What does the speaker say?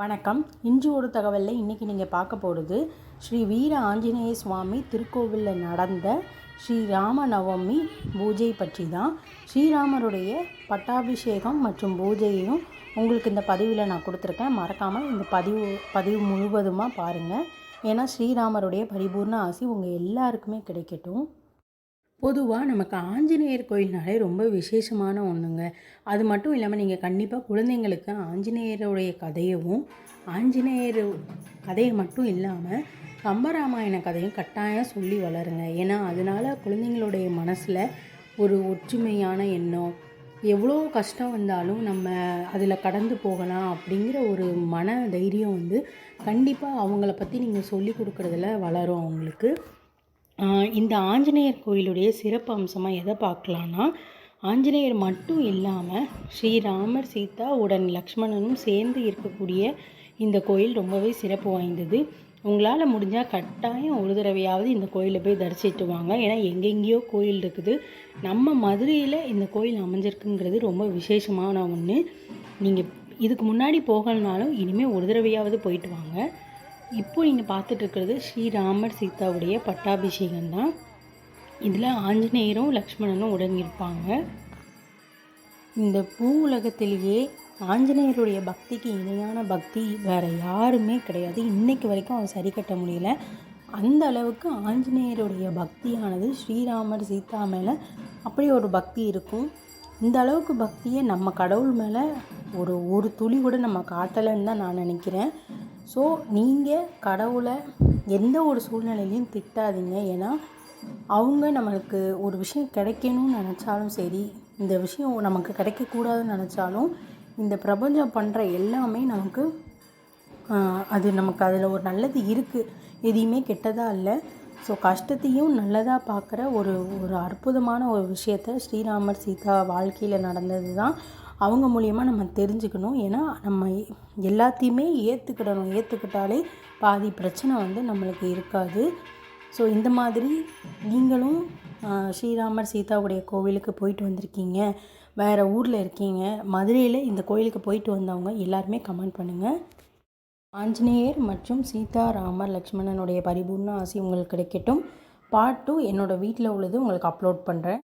வணக்கம். இன்று ஒரு தகவலில் இன்றைக்கி நீங்கள் பார்க்க போகிறது ஸ்ரீ வீர ஆஞ்சநேய சுவாமி திருக்கோவிலில் நடந்த ஸ்ரீ ராம நவமி பூஜை பற்றி தான் ஸ்ரீராமருடைய பட்டாபிஷேகம் மற்றும் பூஜையும் உங்களுக்கு இந்த பதிவில் நான் கொடுத்துருக்கேன். மறக்காமல் இந்த பதிவு பதிவு முழுவதுமாக பாருங்கள் ஏன்னா ஸ்ரீராமருடைய பரிபூர்ண ஆசி உங்கள் எல்லாருக்குமே கிடைக்கட்டும். பொதுவாக நமக்கு ஆஞ்சநேயர் கோயில்னாலே ரொம்ப விசேஷமான ஒன்றுங்க அது மட்டும் இல்லாமல் நீங்கள் கண்டிப்பாக குழந்தைங்களுக்கு ஆஞ்சநேயருடைய கதையவும் ஆஞ்சநேயர் கதையை மட்டும் இல்லாமல் கம்பராமாயண கதையும் கட்டாயம் சொல்லி வளருங்க. ஏன்னா அதனால் குழந்தைங்களுடைய மனசில் ஒரு ஒற்றுமையான எண்ணம் எவ்வளோ கஷ்டம் வந்தாலும் நம்ம அதில் கடந்து போகலாம் அப்படிங்கிற ஒரு மன தைரியம் வந்து கண்டிப்பாக அவங்கள பற்றி நீங்கள் சொல்லி கொடுக்குறதுல வளரும் அவங்களுக்கு. இந்த ஆஞ்சநேயர் கோயிலுடைய சிறப்பு அம்சமாக எதை பார்க்கலான்னா ஆஞ்சநேயர் மட்டும் இல்லாமல் ஸ்ரீராமர் சீதா உடன் லக்ஷ்மணனும் சேர்ந்து இருக்கக்கூடிய இந்த கோயில் ரொம்பவே சிறப்பு வாய்ந்தது. உங்களால் முடிஞ்சால் கட்டாயம் ஒரு தடவையாவது இந்த கோயிலை போய் தரிசிட்டு வாங்க. ஏன்னா எங்கெங்கேயோ கோயில் இருக்குது. நம்ம மதுரையில் இந்த கோயில் அமைஞ்சிருக்குங்கிறது ரொம்ப விசேஷமான ஒன்று நீங்கள் இதுக்கு முன்னாடி போகலனாலும் இனிமேல் ஒரு தடவையாவது போயிட்டு வாங்க. இப்போ நீங்கள் பார்த்துட்டு இருக்கிறது ஸ்ரீராமர் சீதாவுடைய பட்டாபிஷேகம் தான் இதில் ஆஞ்சநேயரும் லக்ஷ்மணனும் உடனிருப்பாங்க. இந்த பூ உலகத்திலேயே ஆஞ்சநேயருடைய பக்திக்கு இணையான பக்தி வேறு யாருமே கிடையாது. இன்னைக்கு வரைக்கும் அவன் சரி கட்ட முடியல. அந்த அளவுக்கு ஆஞ்சநேயருடைய பக்தியானது ஸ்ரீராமர் சீதா மேலே அப்படி ஒரு பக்தி இருக்கும். இந்த அளவுக்கு பக்தியை நம்ம கடவுள் மேலே ஒரு ஒரு துளி கூட நம்ம காட்டலைன்னு தான் நான் நினைக்கிறேன். ஸோ நீங்கள் கடவுளை எந்த ஒரு சூழ்நிலையிலையும் திட்டாதீங்க. ஏன்னா அவங்க நம்மளுக்கு ஒரு விஷயம் கிடைக்கணும்னு நினச்சாலும் சரி இந்த விஷயம் நமக்கு கிடைக்கக்கூடாதுன்னு நினச்சாலும் இந்த பிரபஞ்சம் பண்ணுற எல்லாமே நமக்கு அது நமக்கு அதில் ஒரு நல்லது இருக்குது எதையுமே கெட்டதாக இல்லை. ஸோ கஷ்டத்தையும் நல்லதாக பார்க்குற ஒரு ஒரு அற்புதமான ஒரு விஷயத்த ஸ்ரீராமர் சீதா வாழ்க்கையில் நடந்தது தான் அவங்க மூலியமாக நம்ம தெரிஞ்சுக்கணும். ஏன்னா நம்ம எல்லாத்தையுமே ஏற்றுக்கிடணும் ஏற்றுக்கிட்டாலே பாதி பிரச்சனை வந்து நம்மளுக்கு இருக்காது. ஸோ இந்த மாதிரி நீங்களும் ஸ்ரீராமர் சீதாவுடைய கோவிலுக்கு போயிட்டு வந்திருக்கீங்க. வேறு ஊரில் இருக்கீங்க. மதுரையில் இந்த கோயிலுக்கு போயிட்டு வந்தவங்க எல்லாருமே கமெண்ட் பண்ணுங்கள் ஆஞ்சநேயர் மற்றும் சீதா ராமர் லக்ஷ்மணனுடைய பரிபூர்ண ஆசி உங்களுக்கு கிடைக்கட்டும். பார்ட் டூ என்னோடய வீட்டில் உள்ளது உங்களுக்கு அப்லோட் பண்ணுறேன்